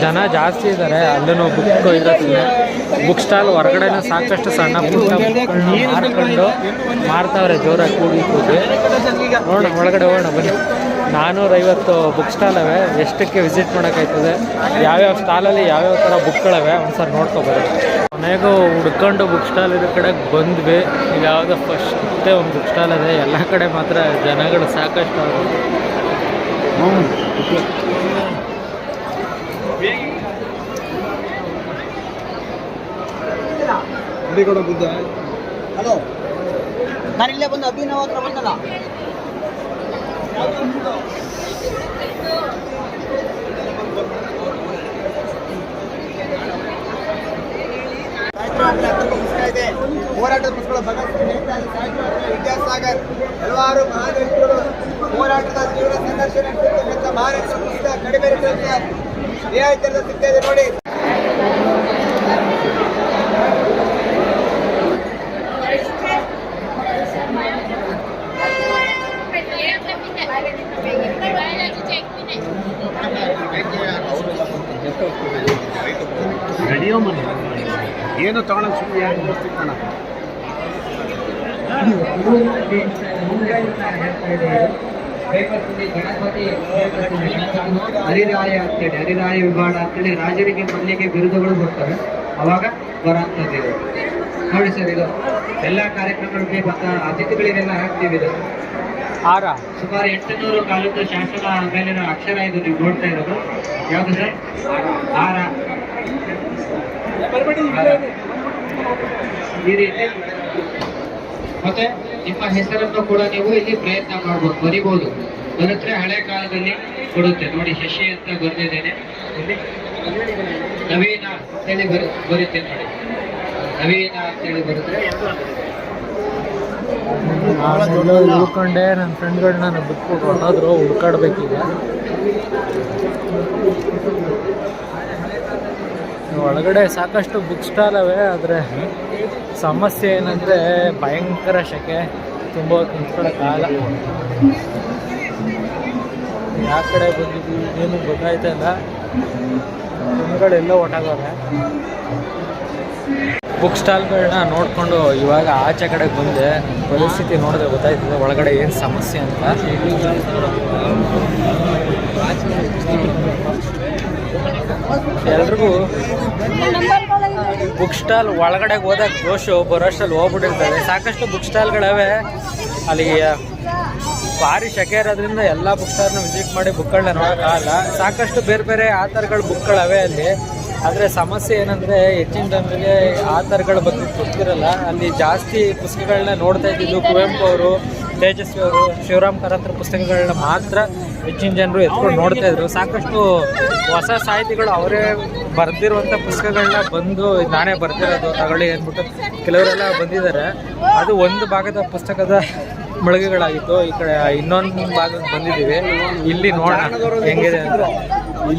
ಜನ ಜಾಸ್ತಿ ಇದ್ದಾರೆ ಅಲ್ಲೂ ಬುಕ್ ಇರುತ್ತೆ. ಬುಕ್ ಸ್ಟಾಲ್ ಹೊರಗಡೆನೂ ಸಾಕಷ್ಟು ಸಣ್ಣ ಪುಸ್ತಕ ಮಾರ್ಕೊಂಡು ಮಾರ್ತಾವ್ರೆ ಜೋರಾಗಿ ಕೂಗಿ ಕೂಗಿ ನೋಡೋಣ, ಒಳಗಡೆ ಹೋಗೋಣ, ಬನ್ನಿ. ನಾನ್ನೂರೈವತ್ತು ಬುಕ್ ಸ್ಟಾಲ್ ಅವೆ. ಎಷ್ಟಕ್ಕೆ ವಿಸಿಟ್ ಮಾಡೋಕ್ಕಾಯ್ತದೆ? ಯಾವ್ಯಾವ ಸ್ಟಾಲಲ್ಲಿ ಯಾವ್ಯಾವ ಥರ ಬುಕ್ಗಳವೆ ಒಂದ್ಸರಿ ನೋಡ್ಕೋಬೋದು ಮನೆಗೂ ಹುಡ್ಕೊಂಡು ಬುಕ್ ಸ್ಟಾಲ್ ಇರೋ ಕಡೆಗೆ ಬಂದ್ವಿ. ಇಲ್ಲಿ ಯಾವುದೋ ಫಸ್ಟೇ ಒಂದು ಬುಕ್ ಸ್ಟಾಲ್ ಇದೆ ಎಲ್ಲ ಕಡೆ ಮಾತ್ರ ಜನಗಳು ಸಾಕಷ್ಟು ಹಲೋ. ನಾನು ಬಂದು ಅಭಿನವ ಹತ್ರ ಬಂದಲ್ಲ? ಇದೆ. ಹೋರಾಟದ ಪುಸ್ತಕಗಳು ಭಗತ್ ವಿದ್ಯಾಸಾಗರ್ ಹಲವಾರು ಮಹಾನ್ ಹೋರಾಟದ ಜೀವನ ಸಂಘರ್ಷ ನಡೆಸಿರ್ತಕ್ಕಂಥ ಮಹಾರಾಷ್ಟ್ರ ಪುಸ್ತಕ ಕಡಿಮೆ ರೇಟಲ್ಲಿ ರಿಯಾಯಿತಿಯಲ್ಲಿ ಸಿಗ್ತಾ ಇದೆ ನೋಡಿ. ಏನು ತಗೊಳಕ್ ಸುಮ್ಮನೆ ಯಾಕೆ ಬರ್ತಿದ್ದಾನ ಹರಿರಾಯ ಅಂತೇಳಿ ಹರಿರಾಯ ವಿಭಾಗ ಅಂತೇಳಿ ರಾಜರಿಗೆ ಮಲ್ಲಿಗೆ ಬಿರುದುಗಳು ಬರ್ತವೆ. ಅವಾಗ ಇದು ನೋಡಿ ಸರ್ ಇದು ಎಲ್ಲ ಕಾರ್ಯಕ್ರಮಗಳಿಗೆ ಬಂದ ಅತಿಥಿಗಳಿಗೆಲ್ಲ ಹಾಕ್ತೀವಿ ಇದು. ಹಾರ? ಸುಮಾರು ಎಂಟುನೂರು ಕಾಲದ ಶಾಸನ ಮೇಲಿನ ಅಕ್ಷರ ಇದು ನೀವು ನೋಡ್ತಾ ಇರೋದು. ಯಾವುದು ಸರ್? ಆರ ಹಾರ. ಈ ರೀತಿ. ಮತ್ತೆ ನಿಮ್ಮ ಹೆಸರನ್ನು ಕೂಡ ನೀವು ಇಲ್ಲಿ ಪ್ರಯತ್ನ ಮಾಡ್ಬೋದು, ಬರಿಬೋದು. ಬರುತ್ತೆ ಹಳೆ ಕಾಲದಲ್ಲಿ ಕೊಡುತ್ತೆ. ನೋಡಿ, ಶಶಿ ಅಂತ ಬರೆದಿದ್ದೇನೆ. ನವೀನ ಅಂತೇಳಿ ಬರ, ಬರುತ್ತೆ ನೋಡಿ. ನವೀನ ಅಂತೇಳಿ ಬರುತ್ತೆ ಹುಡ್ಕೊಂಡೆ ನನ್ನ ಫ್ರೆಂಡ್ಗಳನ್ನ ನಾನು ಬಿಟ್ಬಿಟ್ಟು ಹೊರಟಾದ್ರು ಹುಡ್ಕಾಡ್ಬೇಕೀಗ ಒಳಗಡೆ ಸಾಕಷ್ಟು ಬುಕ್ ಸ್ಟಾಲ್ ಅವೆ, ಆದರೆ ಸಮಸ್ಯೆ ಏನಂದರೆ ಭಯಂಕರ ಶೆಕೆ, ತುಂಬ ನಿಂತ್ಕೊಳ್ಳೋಕ್ಕಾಗಲ್ಲ ಯಾವ ಕಡೆ ಬಂದಿದ್ದು ಏನು ಗೊತ್ತಾಯ್ತಾ ಇಲ್ಲ. ಜನಗಳೆಲ್ಲ ಒಟ್ಟಾಗವ್ರೆ ಬುಕ್ ಸ್ಟಾಲ್ಗಳನ್ನ ನೋಡಿಕೊಂಡು ಇವಾಗ ಆಚೆ ಕಡೆ ಬಂದೆ. ಪರಿಸ್ಥಿತಿ ನೋಡಿದ್ರೆ ಗೊತ್ತಾಯ್ತದೆ ಒಳಗಡೆ ಏನು ಸಮಸ್ಯೆ ಅಂತ. ಎಲ್ರಿಗೂ ಬುಕ್ ಸ್ಟಾಲ್ ಒಳಗಡೆ ಹೋದಾಗ ದೋಷು ಬರೋಷ್ಟಲ್ಲಿ ಹೋಗ್ಬಿಟ್ಟಿರ್ತದೆ ಸಾಕಷ್ಟು ಬುಕ್ ಸ್ಟಾಲ್ಗಳವೆ ಅಲ್ಲಿ ಭಾರಿ ಶೆಕೆ ಇರೋದ್ರಿಂದ ಎಲ್ಲ ಬುಕ್ ಸ್ಟಾಲ್ನ ವಿಸಿಟ್ ಮಾಡಿ ಬುಕ್ಗಳನ್ನ ನೋಡೋಕ್ಕಾಗಲ್ಲ ಸಾಕಷ್ಟು ಬೇರೆ ಬೇರೆ ಆಥರ್ಗಳ ಬುಕ್ಗಳವೆ ಅಲ್ಲಿ. ಆದರೆ ಸಮಸ್ಯೆ ಏನಂದರೆ ಹೆಚ್ಚಿನ ಜನರಿಗೆ ಆಥರ್ಗಳ ಬಗ್ಗೆ ಗೊತ್ತಿರಲ್ಲ. ಅಲ್ಲಿ ಜಾಸ್ತಿ ಪುಸ್ತಕಗಳನ್ನ ನೋಡ್ತಾ ಇದ್ದಿದ್ದು ಕುವೆಂಪು ಅವರು ತೇಜಸ್ವಿ ಅವರು ಶಿವರಾಮ್ ಕಾರಂತರ ಪುಸ್ತಕಗಳನ್ನ ಮಾತ್ರ ಹೆಚ್ಚಿನ ಜನರು ಎತ್ಕೊಂಡು ನೋಡ್ತಾ ಇದ್ರು. ಸಾಕಷ್ಟು ಹೊಸ ಸಾಹಿತಿಗಳು ಅವರೇ ಬರೆದಿರುವಂಥ ಪುಸ್ತಕಗಳನ್ನ ಬಂದು ನಾನೇ ಬರ್ತಿರೋದು ತಗೊಳ್ಳಿ ಅಂದ್ಬಿಟ್ಟು ಕೆಲವರೆಲ್ಲ ಬಂದಿದ್ದಾರೆ. ಅದು ಒಂದು ಭಾಗದ ಪುಸ್ತಕದ ಮಳಿಗೆಗಳಾಗಿತ್ತು. ಈ ಕಡೆ ಇನ್ನೊಂದು ಭಾಗಕ್ಕೆ ಬಂದಿದ್ದೀವಿ. ಇಲ್ಲಿ ನೋಡೋಣ ಹೆಂಗಿದೆ ಅಂದರೆ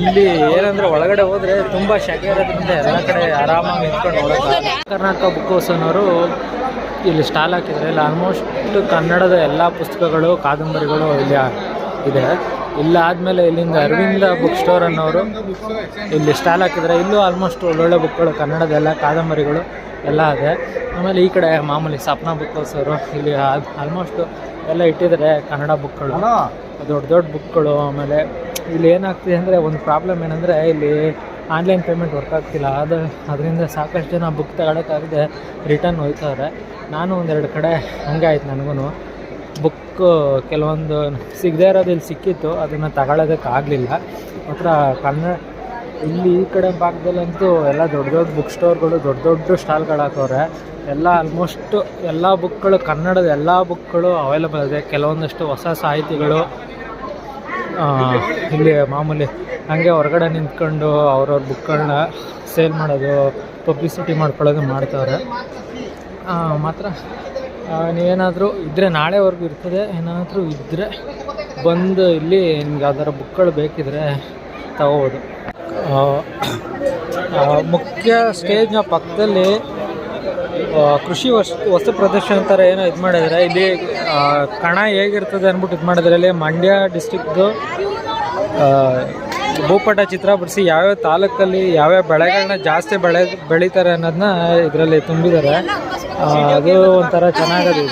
ಇಲ್ಲಿ ಏನಂದ್ರೆ ಒಳಗಡೆ ಹೋದ್ರೆ ತುಂಬಾ ಶೆಕೆ ಇರೋದ್ರಿಂದ ಎಲ್ಲ ಕಡೆ ಆರಾಮಾಗಿ ನಿಂತ್ಕೊಂಡು ಹೋಗ್ತಾರೆ ಕರ್ನಾಟಕ ಬುಕ್ ಹೌಸನವರು ಇಲ್ಲಿ ಸ್ಟಾಲ್ ಹಾಕಿದ್ದಾರೆ ಇಲ್ಲಿ ಆಲ್ಮೋಸ್ಟ್ ಕನ್ನಡದ ಎಲ್ಲ ಪುಸ್ತಕಗಳು, ಕಾದಂಬರಿಗಳು ಇಲ್ಲಿ ಇದೆ. ಇಲ್ಲ ಆದಮೇಲೆ ಇಲ್ಲಿಂದ ಅರವಿಂದ ಬುಕ್ ಸ್ಟೋರ್ ಅನ್ನೋರು ಇಲ್ಲಿ ಸ್ಟಾಲ್ ಹಾಕಿದ್ರೆ ಇಲ್ಲೂ ಆಲ್ಮೋಸ್ಟ್ ಒಳ್ಳೊಳ್ಳೆ ಬುಕ್ಗಳು ಕನ್ನಡದ ಎಲ್ಲ ಕಾದಂಬರಿಗಳು ಎಲ್ಲ ಇದೆ. ಆಮೇಲೆ ಈ ಕಡೆ ಮಾಮೂಲಿ ಸಪ್ನ ಬುಕ್ ಅವರು ಇಲ್ಲಿ ಆಲ್ಮೋಸ್ಟ್ ಎಲ್ಲ ಇಟ್ಟಿದ್ದಾರೆ ಕನ್ನಡ ಬುಕ್ಗಳು ದೊಡ್ಡ ದೊಡ್ಡ ಬುಕ್ಗಳು ಆಮೇಲೆ ಇಲ್ಲಿ ಏನಾಗ್ತಿದೆ ಅಂದರೆ ಒಂದು ಪ್ರಾಬ್ಲಮ್ ಏನಂದರೆ ಇಲ್ಲಿ ಆನ್ಲೈನ್ ಪೇಮೆಂಟ್ ವರ್ಕ್ ಆಗ್ತಿಲ್ಲ. ಅದು ಅದರಿಂದ ಸಾಕಷ್ಟು ಜನ ಬುಕ್ ತಗೊಳಕ್ಕಾಗದೆ ರಿಟರ್ನ್ ಹೋಯ್ತವ್ರೆ ನಾನು ಒಂದೆರಡು ಕಡೆ ಹಂಗೆ ಆಯ್ತು ನನಗೂ ಬುಕ್ ಕೆಲವೊಂದು ಸಿಗದೇ ಇರೋದು ಇಲ್ಲಿ ಸಿಕ್ಕಿತ್ತು. ಅದನ್ನು ತಗೊಳ್ಳೋದಕ್ಕಾಗಲಿಲ್ಲ ಮಾತ್ರ ಕನ್ನಡ ಇಲ್ಲಿ ಈ ಕಡೆ ಭಾಗದಲ್ಲಂತೂ ಎಲ್ಲ ದೊಡ್ಡ ದೊಡ್ಡ ಬುಕ್ ಸ್ಟೋರ್ಗಳು ದೊಡ್ಡ ದೊಡ್ಡ ಸ್ಟಾಲ್ಗಳು ಹಾಕವ್ರೆ ಎಲ್ಲ ಆಲ್ಮೋಸ್ಟ್ ಎಲ್ಲ ಬುಕ್ಗಳು ಕನ್ನಡದ ಎಲ್ಲ ಬುಕ್ಗಳು ಅವೈಲಬಲ್ ಇದೆ. ಕೆಲವೊಂದಷ್ಟು ಹೊಸ ಸಾಹಿತಿಗಳು ಇಲ್ಲಿ ಮಾಮೂಲಿ ಹಂಗೆ ಹೊರಗಡೆ ನಿಂತ್ಕೊಂಡು ಅವ್ರವ್ರ ಬುಕ್ಗಳನ್ನ ಸೇಲ್ ಮಾಡೋದು ಪಬ್ಲಿಸಿಟಿ ಮಾಡ್ಕೊಳ್ಳೋದು ಮಾಡ್ತಾವ್ರೆ ಆ, ಮಾತ್ರ ನೀವೇನಾದರೂ ಇದ್ದರೆ ನಾಳೆವರೆಗೂ ಇರ್ತದೆ ಏನಾದರೂ ಇದ್ದರೆ ಬಂದು ಇಲ್ಲಿ ನಿಮ್ಗೆ ಯಾವ್ದಾರ ಬುಕ್ಗಳು ಬೇಕಿದ್ರೆ ತಗೋಬೋದು. ಮುಖ್ಯ ಸ್ಟೇಜ್ನ ಪಕ್ಕದಲ್ಲಿ ಕೃಷಿ ವಸ್ತು ವಸ್ತು ಪ್ರದರ್ಶನ ಥರ ಏನೋ ಇದು ಮಾಡಿದರೆ. ಇಲ್ಲಿ ಕಣ ಹೇಗಿರ್ತದೆ ಅಂದ್ಬಿಟ್ಟು ಇದು ಮಾಡಿದ್ರೆ ಅಲ್ಲಿ ಮಂಡ್ಯ ಡಿಸ್ಟಿಕ್ದು ಭೂಪಟ ಚಿತ್ರ ಬಿಡಿಸಿ ಯಾವ್ಯಾವ ತಾಲೂಕಲ್ಲಿ ಯಾವ್ಯಾವ ಬೆಳೆಗಳನ್ನ ಜಾಸ್ತಿ ಬೆಳೆ, ಬೆಳೀತಾರೆ ಅನ್ನೋದನ್ನ ಇದರಲ್ಲಿ ತುಂಬಿದ್ದಾರೆ. ಅದು ಒಂಥರ ಚೆನ್ನಾಗಿದೆ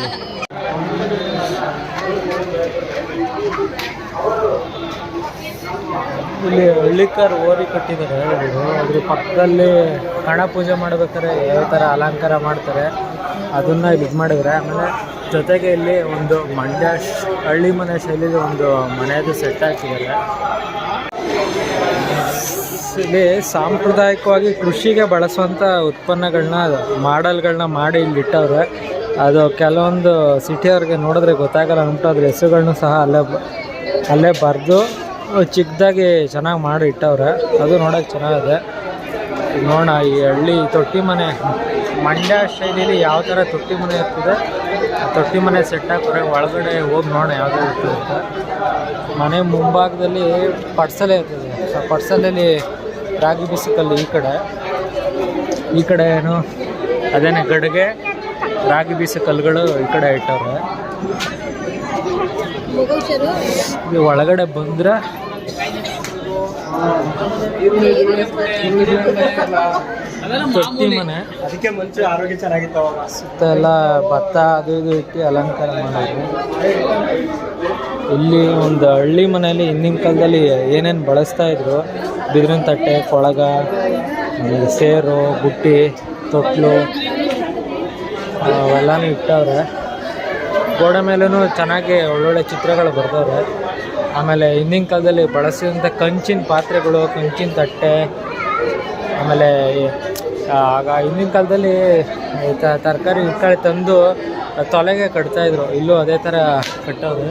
ಇಲ್ಲಿ ಹಳ್ಳಿಕರ್ ಓರಿ ಕಟ್ಟಿದ್ದಾರೆ ಅದ್ರ ಪಕ್ಕದಲ್ಲಿ ಕಣ ಪೂಜೆ ಮಾಡ್ಬೇಕಾದ್ರೆ ಯಾವ ಥರ ಅಲಂಕಾರ ಮಾಡ್ತಾರೆ, ಅದನ್ನ ಇಲ್ಲಿ ಇದು ಮಾಡಿದ್ದಾರೆ ಆಮೇಲೆ ಜೊತೆಗೆ ಇಲ್ಲಿ ಒಂದು ಮಂಡ್ಯ ಹಳ್ಳಿ ಮನೆ ಶೈಲಿಲಿ ಒಂದು ಮನೆಯದು ಸೆಟ್ ಹಾಕಿದ್ದಾರೆ. ಇಲ್ಲಿ ಸಾಂಪ್ರದಾಯಿಕವಾಗಿ ಕೃಷಿಗೆ ಬಳಸುವಂಥ ಉತ್ಪನ್ನಗಳನ್ನ ಮಾಡೆಲ್ಗಳನ್ನ ಮಾಡಿ ಇಲ್ಲಿ ಇಟ್ಟವ್ರೆ. ಅದು ಕೆಲವೊಂದು ಸಿಟಿಯವ್ರಿಗೆ ನೋಡಿದ್ರೆ ಗೊತ್ತಾಗಲ್ಲ, ಅಂದ್ಬಿಟ್ಟು ಅದ್ರ ಹೆಸರುಗಳನ್ನೂ ಸಹ ಅಲ್ಲೇ ಅಲ್ಲೇ ಬರೆದು ಚಿಕ್ಕದಾಗಿ ಚೆನ್ನಾಗಿ ಮಾಡಿ ಇಟ್ಟವ್ರೆ. ಅದು ನೋಡೋಕೆ ಚೆನ್ನಾಗಿದೆ. ನೋಡ ಈ ಹಳ್ಳಿ ತೊಟ್ಟಿ ಮನೆ, ಮಂಡ್ಯ ಶೈಲಿಲಿ ಯಾವ ಥರ ತೊಟ್ಟಿ ಮನೆ ಇರ್ತದೆ? ತೊಟ್ಟಿ ಮನೆ ಸೆಟ್ ಹಾಕಿದ್ರೆ ಒಳಗಡೆ ಹೋಗಿ ನೋಡೋಣ ಯಾವುದೇ ಇರ್ತದೆ ಅಂತ. ಮನೆ ಮುಂಭಾಗದಲ್ಲಿ ಪಡ್ಸಲೆ ಇರ್ತದೆ. ಆ ಪಡ್ಸಲಲ್ಲಿ ರಾಗಿ ಬಿಸಿಕಲ್ಲಿ ಈ ಕಡೆ. ಈ ಕಡೆ ಏನು? ಅದೇನೆ ಗಡಿಗೆ ರಾಗಿ ಬೀಸೋ ಕಲ್ಲುಗಳು ಈ ಕಡೆ ಇಟ್ಟವ್ರೆ. ಒಳಗಡೆ ಬಂದ್ರೆ ತೊಟ್ಟಿ ಮನೆ. ಅದಕ್ಕೆ ಮುಂಚೆ ಆರೋಗ್ಯ ಚೆನ್ನಾಗಿತ್ತು ಸುತ್ತ ಎಲ್ಲ ಭತ್ತ ಅದು ಇದು ಇಟ್ಟು ಅಲಂಕಾರ ಮಾಡೋದು ಇಲ್ಲಿ ಒಂದು ಹಳ್ಳಿ ಮನೆಯಲ್ಲಿ ಹಿಂದಿನ ಕಾಲದಲ್ಲಿ ಏನೇನು ಬಳಸ್ತಾ ಇದ್ರು? ಬಿದಿರಿನ ತಟ್ಟೆ ಕೊಳಗ ಸೇರು ಬುಟ್ಟಿ ತೊಟ್ಲು. ಅವೆಲ್ಲನೂ ಇಟ್ಟವ್ರೆ. ಗೋಡೆ ಮೇಲೂ ಚೆನ್ನಾಗಿ ಒಳ್ಳೊಳ್ಳೆ ಚಿತ್ರಗಳು ಬರ್ತವ್ರೆ ಆಮೇಲೆ ಹಿಂದಿನ ಕಾಲದಲ್ಲಿ ಬಳಸಿದಂಥ ಕಂಚಿನ ಪಾತ್ರೆಗಳು, ಕಂಚಿನ ತಟ್ಟೆ, ಆಮೇಲೆ ಆಗ ಹಿಂದಿನ ಕಾಲದಲ್ಲಿ ತರಕಾರಿ ಇಟ್ಕಾಳಿ ತಂದು ತೊಲೆಗೆ ಕಟ್ತಾಯಿದ್ರು ಇಲ್ಲೂ ಅದೇ ಥರ ಕಟ್ಟೋದು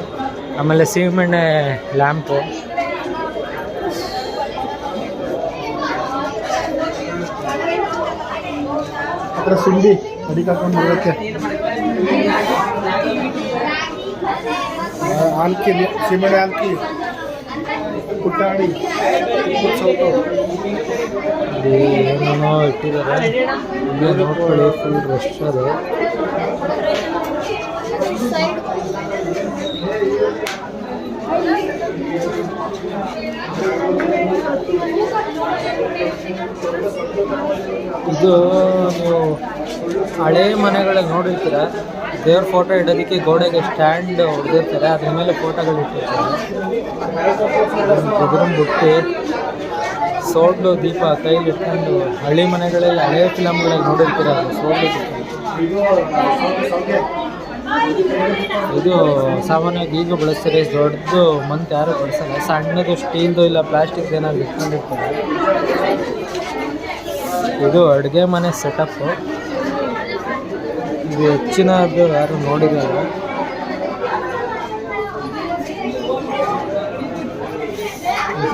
ಆಮೇಲೆ ಸೀಮೆಣ್ಣೆ ಲ್ಯಾಂಪು. ಹತ್ರ ಸಿಂಡಿ ಅಡಿಗೆ ಹಾಕೊಂಡು ಬರೋಕ್ಕೆ ಆಲ್ಕಿ ಸಿಮೆಣೆ ಆಲ್ಕಿ ಕುಟ್ಟಾಣಿ ಸೌಟು ಇಲ್ಲಿ ಏನೇನೋ ಇಟ್ಟಿದ್ದಾರೆ ಇಲ್ಲಿ ನೋಡ್ಕೊಳ್ಳಿ ಫುಲ್ ರಶ್ ಅದು ಇದು ನೀವು ಹಳೆ ಮನೆಗಳಲ್ಲಿ ನೋಡಿರ್ತೀರ, ದೇವ್ರ ಫೋಟೋ ಇಡೋದಕ್ಕೆ ಗೋಡೆಗೆ ಸ್ಟ್ಯಾಂಡ್ ಹೊಡೆದಿರ್ತಾರೆ, ಅದ್ರ ಮೇಲೆ ಫೋಟೋಗಳು ಇಟ್ಟಿರ್ತಾರೆ. ಬುಟ್ಟಿ ಸೋಡ್ಲು ದೀಪ ಕೈಲಿ ಇಟ್ಕೊಂಡು ಹಳ್ಳಿ ಮನೆಗಳಲ್ಲಿ ಹಳೆ ಫಿಲಮ್ಗಳಲ್ಲಿ ನೋಡಿರ್ತೀರ, ಅದು ಸೋಡ್ಲು ಇದು ಸಾಮಾನ್ಯವಾಗಿ ಈಗ ಬಳಸ್ತಾರೆ ದೊಡ್ಡದು ಮಂತ್ ಯಾರು ಬಳಸಲ್ಲ, ಸಣ್ಣದು ಸ್ಟೀಲ್ದು ಇಲ್ಲ ಪ್ಲಾಸ್ಟಿಕ್ ಏನಾದ್ರು ಇಟ್ಕೊಂಡಿರ್ತಾರೆ. ಇದು ಅಡುಗೆ ಮನೆ ಸೆಟಪ್ಪು ಇದು ಹೆಚ್ಚಿನದು ಯಾರು ನೋಡಿದಾಗ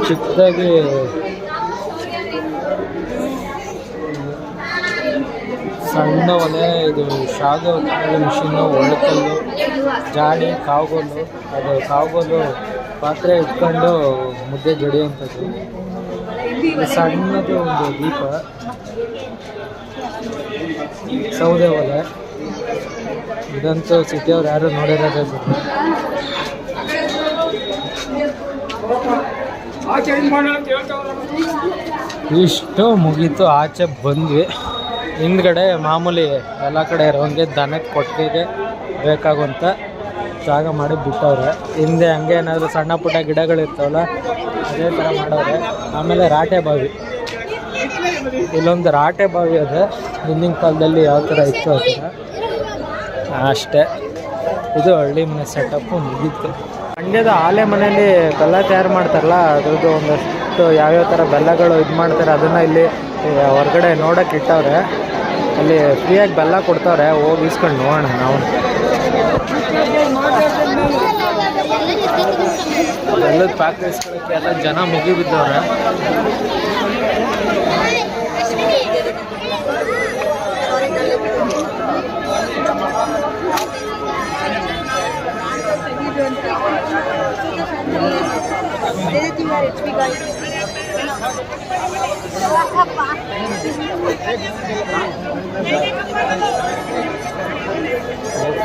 ಚಿಕ್ಕದಾಗಿ ಸಣ್ಣ ಒಲೆ, ಇದು ಶಾಗ ಮಿಷಿನ್ ಒಳಕಲ್ಲು ಜಾಡಿ, ಕಾವುಗೋಲು, ಅದು ಕಾವುಗೋಲು ಪಾತ್ರೆ ಇಟ್ಕೊಂಡು ಮುದ್ದೆ ಜಡಿಯುವಂಥದ್ದು. ಸಣ್ಣದು ಒಂದು ದೀಪ. ಸೌದೆ ಒಲೆ. ಇದಂತೂ ಸಿಟಿಯವ್ರು ಯಾರು ನೋಡಿರೋದೇ ಇಷ್ಟು ಮುಗೀತು, ಆಚೆ ಬಂದ್ವಿ. ಹಿಂದ್ಗಡೆ ಮಾಮೂಲಿ ಎಲ್ಲ ಕಡೆ ಇರೋಂಗೆ ದನಕ್ಕೆ ಕೊಟ್ಟಿಗೆ ಬೇಕಾಗುವಂತ ಜಾಗ ಮಾಡಿ ಬಿಟ್ಟವ್ರೆ. ಹಿಂದೆ ಹಂಗೆ ಏನಾದರೂ ಸಣ್ಣ ಪುಟ್ಟ ಗಿಡಗಳಿರ್ತಾವಲ್ಲ, ಅದೇ ಥರ ಮಾಡವ್ರೆ. ಆಮೇಲೆ ರಾಟೆ ಬಾವಿ. ಇಲ್ಲೊಂದು ರಾಟೆ ಬಾವಿ ಅದೇ. ಹಿಂದಿನ ಕಾಲದಲ್ಲಿ ಯಾವ ಥರ ಇತ್ತು ಅಂತ ಅಷ್ಟೇ. ಇದು ಹಳ್ಳಿ ಮನೆ ಸೆಟಪ್ಪು ಮುಗೀತು. ಮಂಡ್ಯದ ಆಲೆ ಮನೆಯಲ್ಲಿ ಬೆಲ್ಲ ತಯಾರು ಮಾಡ್ತಾರಲ್ಲ, ಅದ್ರದ್ದು ಒಂದಷ್ಟು ಯಾವ್ಯಾವ ಥರ ಬೆಲ್ಲಗಳು ಇದು ಮಾಡ್ತಾರೆ, ಅದನ್ನು ಇಲ್ಲಿ ಹೊರಗಡೆ ನೋಡೋಕೆ ಇಟ್ಟವ್ರೆ. ಅಲ್ಲಿ ಫ್ರೀಯಾಗಿ ಬೆಲ್ಲ ಕೊಡ್ತಾವ್ರೆ, ಹೋಗಿ ಇಸ್ಕೊಂಡು ನೋಡೋಣ ನಾವು. ಬೆಲ್ಲದ ಪ್ಯಾಕೇಜ್ಗಳಿಗೆ ಎಲ್ಲ ಜನ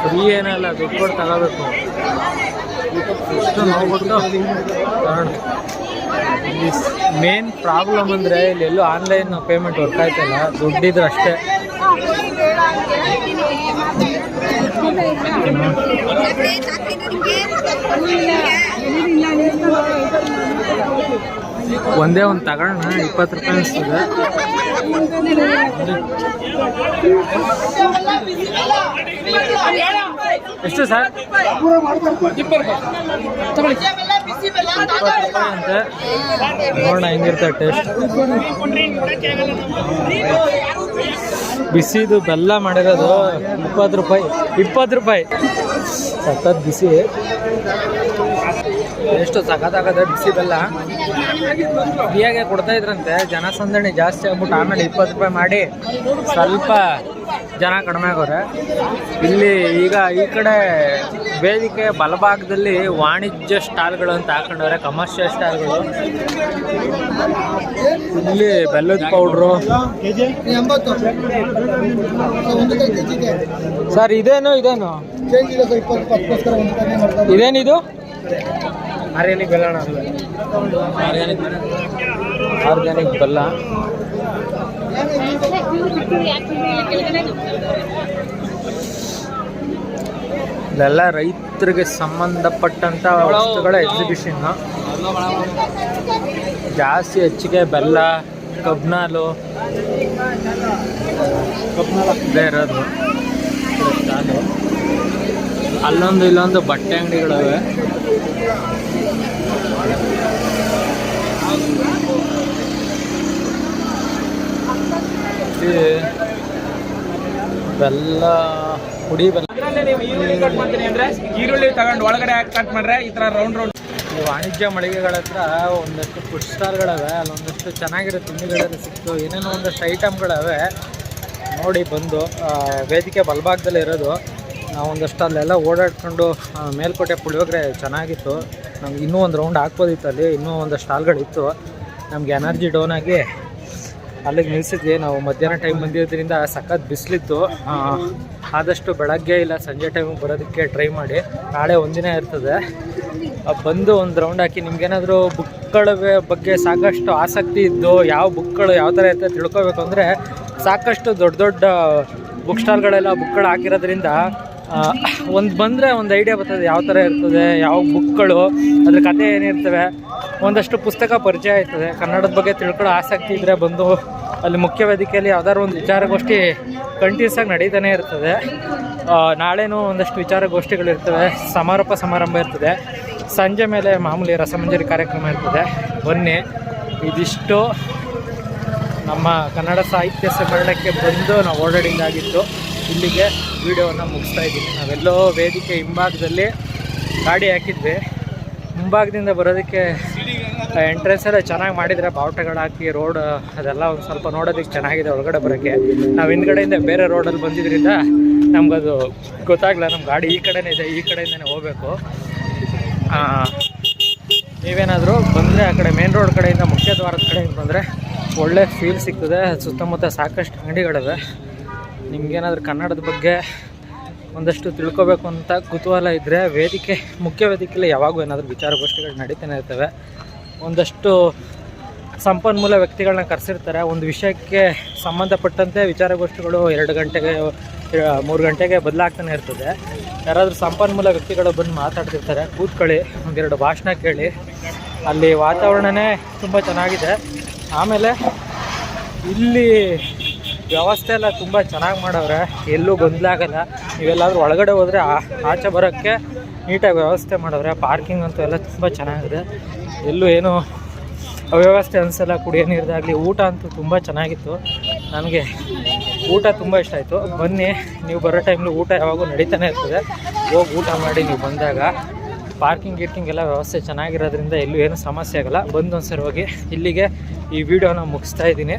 ಫ್ರೀ ಏನಲ್ಲ, ದುಡ್ಡು ಕೊಟ್ಟು ತಗೋಬೇಕು. ಇಷ್ಟು ನಾವು ಮೇನ್ ಪ್ರಾಬ್ಲಮ್ ಅಂದರೆ ಇಲ್ಲಿ ಎಲ್ಲೂ ಆನ್ಲೈನ್ ಪೇಮೆಂಟ್ ವರ್ಕ್ ಆಯ್ತಲ್ಲ, ದುಡ್ಡಿದ್ರೆ ಅಷ್ಟೇ. ಒಂದೇ ಒಂದು ತಗೋಣ ಇಪ್ಪತ್ತು ರೂಪಾಯಿ ಅನಿಸ್ತದೆ. ಎಷ್ಟು ಸರ್? ಅಂತೆ. ನೋಡೋಣ ಹೆಂಗಿರ್ತದೆ ಟೇಸ್ಟ್. ಬಿಸಿದು ಬೆಲ್ಲ ಮಾಡಿರೋದು ಇಪ್ಪತ್ತು ರೂಪಾಯಿ ಇಪ್ಪತ್ತು ರೂಪಾಯಿ. ಸಖತ್ ಬಿಸಿ. ಎಷ್ಟು ಸಖತ್ತಾಗದೆ ಬಿಸಿ ಬೆಲ್ಲ? ಫ್ರೀಯಾಗೆ ಕೊಡ್ತಾ ಇದ್ರಂತೆ. ಜನಸಂದಣಿ ಜಾಸ್ತಿ ಆಗ್ಬಿಟ್ಟು ಆಮೇಲೆ ಇಪ್ಪತ್ತು ರೂಪಾಯಿ ಮಾಡಿ ಸ್ವಲ್ಪ ಜನ ಕಡಿಮೆ ಆಗೋರೆ. ಇಲ್ಲಿ ಈಗ ಈ ಕಡೆ ವೇದಿಕೆ ಬಲಭಾಗದಲ್ಲಿ ವಾಣಿಜ್ಯ ಸ್ಟಾಲ್ಗಳು ಅಂತ ಹಾಕೊಂಡವ್ರೆ ಕಮರ್ಷಿಯಲ್ ಸ್ಟಾಲ್ಗಳು. ಇಲ್ಲಿ ಬೆಲ್ಲದ ಪೌಡ್ರು. ಸರ್, ಇದೇನು ಇದೇನು? ಇದೇನಿದು? ಆರ್ಗ್ಯಾನಿಕ್ ಬೆಲ್ಲ ಆರ್ಗ್ಯಾನಿಕ್ ಬೆಲ್ಲ. ಇಲ್ಲೆಲ್ಲ ರೈತರಿಗೆ ಸಂಬಂಧಪಟ್ಟಂತ ವಸ್ತುಗಳ ಎಕ್ಸಿಬಿಷನ್ ಜಾಸ್ತಿ ಹೆಚ್ಚಿಗೆ ಬೆಲ್ಲ, ಕಬ್ನಾಲು. ಇದೇ ಇರೋದು. ಅಲ್ಲೊಂದು ಇಲ್ಲೊಂದು ಬಟ್ಟೆ ಅಂಗಡಿಗಳಿವೆ. ಇಲ್ಲಿ ಬೆಲ್ಲ ಪುಡಿ ಬೆಲ್ಲ. ಈರುಳ್ಳಿ ತಗೊಂಡು ಒಳಗಡೆ ಕಟ್ ಮಾಡ್ರೆ ಈ ತರ ರೌಂಡ್ ರೌಂಡ್ ವಾಣಿಜ್ಯ ಮಳಿಗೆಗಳ ಹತ್ರ ಒಂದಷ್ಟು ಫುಡ್ ಸ್ಟಾಲ್ಗಳವೆ ಅಲ್ಲೊಂದಷ್ಟು ಚೆನ್ನಾಗಿರೋ ತಿಂಡಿಗಳೆಲ್ಲ ಸಿಕ್ತು. ಏನೇನೋ ಒಂದಷ್ಟು ಐಟಮ್ಗಳವೆ ನೋಡಿ ಬಂದು ವೇದಿಕೆ ಬಲಭಾಗದಲ್ಲಿ ಇರೋದು. ನಾವು ಒಂದಷ್ಟು ಅಲ್ಲೆಲ್ಲ ಓಡಾಡ್ಕೊಂಡು ಮೇಲ್ಕೋಟೆ ಪುಳಿಯೋಗರೆ ಚೆನ್ನಾಗಿತ್ತು. ನಮ್ಗೆ ಇನ್ನೂ ಒಂದು ರೌಂಡ್ ಹಾಕ್ಬೋದಿತ್ತು ಅಲ್ಲಿ ಇನ್ನೂ ಒಂದಷ್ಟು ಸ್ಟಾಲ್ಗಳಿತ್ತು ನಮಗೆ ಎನರ್ಜಿ ಡೌನ್ ಆಗಿ ಅಲ್ಲಿಗೆ ನಿಲ್ಸಿದ್ವಿ. ನಾವು ಮಧ್ಯಾಹ್ನ ಟೈಮ್ ಬಂದಿರೋದ್ರಿಂದ ಸಖತ್ ಬಿಸಿಲಿತ್ತು. ಆದಷ್ಟು ಬೆಳಗ್ಗೆ ಇಲ್ಲ, ಸಂಜೆ ಟೈಮಿಗೆ ಬರೋದಕ್ಕೆ ಟ್ರೈ ಮಾಡಿ. ನಾಳೆ ಒಂದಿನ ಇರ್ತದೆ. ಬಂದು ಒಂದು ರೌಂಡ್ ಹಾಕಿ ನಿಮ್ಗೇನಾದರೂ ಬುಕ್ಗಳ ಬಗ್ಗೆ ಸಾಕಷ್ಟು ಆಸಕ್ತಿ ಇದ್ದು ಯಾವ ಬುಕ್ಗಳು ಯಾವ ಥರ ಇರ್ತದೆ ತಿಳ್ಕೊಬೇಕು ಅಂದರೆ ಸಾಕಷ್ಟು ದೊಡ್ಡ ದೊಡ್ಡ ಬುಕ್ ಸ್ಟಾಲ್ಗಳೆಲ್ಲ ಬುಕ್ಗಳು ಹಾಕಿರೋದ್ರಿಂದ ಒಂದು ಬಂದರೆ ಒಂದು ಐಡಿಯಾ ಬರ್ತದೆ, ಯಾವ ಥರ ಇರ್ತದೆ, ಯಾವ ಬುಕ್ಗಳು ಅದ್ರ ಕತೆ ಏನಿರ್ತವೆ, ಒಂದಷ್ಟು ಪುಸ್ತಕ ಪರಿಚಯ ಇರ್ತದೆ. ಕನ್ನಡದ ಬಗ್ಗೆ ತಿಳ್ಕೊಳ್ಳೋ ಆಸಕ್ತಿ ಇದ್ದರೆ ಬಂದು ಅಲ್ಲಿ ಮುಖ್ಯ ವೇದಿಕೆಯಲ್ಲಿ ಯಾವ್ದಾದ್ರು ಒಂದು ವಿಚಾರಗೋಷ್ಠಿ ಕಂಟಿನ್ಯೂಸ್ ಆಗಿ ನಡೀತಾನೆ ಇರ್ತದೆ. ನಾಳೆನೂ ಒಂದಷ್ಟು ವಿಚಾರಗೋಷ್ಠಿಗಳಿರ್ತವೆ ಸಮಾರೋಪ ಸಮಾರಂಭ ಇರ್ತದೆ. ಸಂಜೆ ಮೇಲೆ ಮಾಮೂಲಿ ರಸಮಂಜರಿ ಕಾರ್ಯಕ್ರಮ ಇರ್ತದೆ. ಬನ್ನಿ. ಇದಿಷ್ಟು ನಮ್ಮ ಕನ್ನಡ ಸಾಹಿತ್ಯ ಸಮ್ಮೇಳನಕ್ಕೆ ಬಂದು ನಾವು ಓಡಾಡಿದ್ದಾಗಿತ್ತು ಇಲ್ಲಿಗೆ ವಿಡಿಯೋವನ್ನು ಮುಗಿಸ್ತಾ ಇದ್ದೀನಿ. ನಾವೆಲ್ಲೋ ವೇದಿಕೆ ಹಿಂಭಾಗದಲ್ಲಿ ಗಾಡಿ ಹಾಕಿದ್ವಿ. ಮುಂಭಾಗದಿಂದ ಬರೋದಕ್ಕೆ ಎಂಟ್ರೆನ್ಸ್ ಎಲ್ಲ ಚೆನ್ನಾಗಿ ಮಾಡಿದರೆ, ಬಾವುಟಗಳು ಹಾಕಿ ರೋಡ್ ಅದೆಲ್ಲ ಒಂದು ಸ್ವಲ್ಪ ನೋಡೋದಕ್ಕೆ ಚೆನ್ನಾಗಿದೆ ಒಳಗಡೆ ಬರೋಕ್ಕೆ. ನಾವು ಹಿಂದ್ಗಡೆಯಿಂದ ಬೇರೆ ರೋಡಲ್ಲಿ ಬಂದಿದ್ದರಿಂದ ನಮಗದು ಗೊತ್ತಾಗಲ್ಲ ನಮ್ಮ ಗಾಡಿ ಈ ಕಡೆನೇ ಇದೆ, ಈ ಕಡೆಯಿಂದನೇ ಹೋಗಬೇಕು. ನೀವೇನಾದರೂ ಬಂದರೆ ಆ ಕಡೆ ಮೇನ್ ರೋಡ್ ಕಡೆಯಿಂದ ಮುಖ್ಯ ದ್ವಾರದ ಕಡೆಯಿಂದ ಬಂದರೆ ಒಳ್ಳೆ ಫೀಲ್ ಸಿಗ್ತದೆ. ಸುತ್ತಮುತ್ತ ಸಾಕಷ್ಟು ಅಂಗಡಿಗಳಿವೆ. ನಿಮ್ಗೇನಾದರೂ ಕನ್ನಡದ ಬಗ್ಗೆ ಒಂದಷ್ಟು ತಿಳ್ಕೊಬೇಕು ಅಂತ ಕುತೂಹಲ ಇದ್ದರೆ ವೇದಿಕೆ, ಮುಖ್ಯ ವೇದಿಕೆಯಲ್ಲಿ ಯಾವಾಗೂ ಏನಾದರೂ ವಿಚಾರಗೋಷ್ಠಿಗಳು ನಡೀತಾನೆ ಇರ್ತವೆ. ಒಂದಷ್ಟು ಸಂಪನ್ಮೂಲ ವ್ಯಕ್ತಿಗಳನ್ನ ಕರೆಸಿರ್ತಾರೆ. ಒಂದು ವಿಷಯಕ್ಕೆ ಸಂಬಂಧಪಟ್ಟಂತೆ ವಿಚಾರಗೋಷ್ಠಿಗಳು ಎರಡು ಗಂಟೆಗೆ ಮೂರು ಗಂಟೆಗೆ ಬದಲಾಗ್ತಾನೆ ಇರ್ತದೆ. ಯಾರಾದರೂ ಸಂಪನ್ಮೂಲ ವ್ಯಕ್ತಿಗಳು ಬಂದು ಮಾತಾಡ್ತಿರ್ತಾರೆ, ಕೂತ್ಕೊಳ್ಳಿ, ಒಂದೆರಡು ಭಾಷಣ ಕೇಳಿ. ಅಲ್ಲಿ ವಾತಾವರಣವೇ ತುಂಬ ಚೆನ್ನಾಗಿದೆ. ಆಮೇಲೆ ಇಲ್ಲಿ ವ್ಯವಸ್ಥೆ ಎಲ್ಲ ತುಂಬ ಚೆನ್ನಾಗಿ ಮಾಡವ್ರೆ. ಎಲ್ಲೂ ಗೊಂದಲ ಆಗಲ್ಲ. ನೀವೆಲ್ಲಾದ್ರೂ ಒಳಗಡೆ ಹೋದರೆ ಆಚೆ ಬರೋಕ್ಕೆ ನೀಟಾಗಿ ವ್ಯವಸ್ಥೆ ಮಾಡವ್ರೆ. ಪಾರ್ಕಿಂಗ್ ಅಂತೂ ಎಲ್ಲ ತುಂಬ ಚೆನ್ನಾಗಿದೆ. ಎಲ್ಲೂ ಏನು ಅವ್ಯವಸ್ಥೆ ಅನಿಸಲ್ಲ. ಕುಡಿಯೋ ನೀರ್ದಾಗಲಿ ಊಟ ಅಂತೂ ತುಂಬ ಚೆನ್ನಾಗಿತ್ತು. ನನಗೆ ಊಟ ತುಂಬ ಇಷ್ಟ ಆಯಿತು. ಬನ್ನಿ, ನೀವು ಬರೋ ಟೈಮ್ಲಿ ಊಟ ಯಾವಾಗೂ ನಡೀತಾನೆ ಇರ್ತದೆ. ಹೋಗಿ ಊಟ ಮಾಡಿ ನೀವು ಬಂದಾಗ ಪಾರ್ಕಿಂಗ್, ಗೀರ್ಕಿಂಗ್ ಎಲ್ಲ ವ್ಯವಸ್ಥೆ ಚೆನ್ನಾಗಿರೋದ್ರಿಂದ ಎಲ್ಲೂ ಏನು ಸಮಸ್ಯೆ ಆಗಲ್ಲ. ಬಂದು ಒಂದ್ಸರಿ ಹೋಗಿ ಇಲ್ಲಿಗೆ ಈ ವಿಡಿಯೋನ ಮುಗಿಸ್ತಾ ಇದ್ದೀನಿ.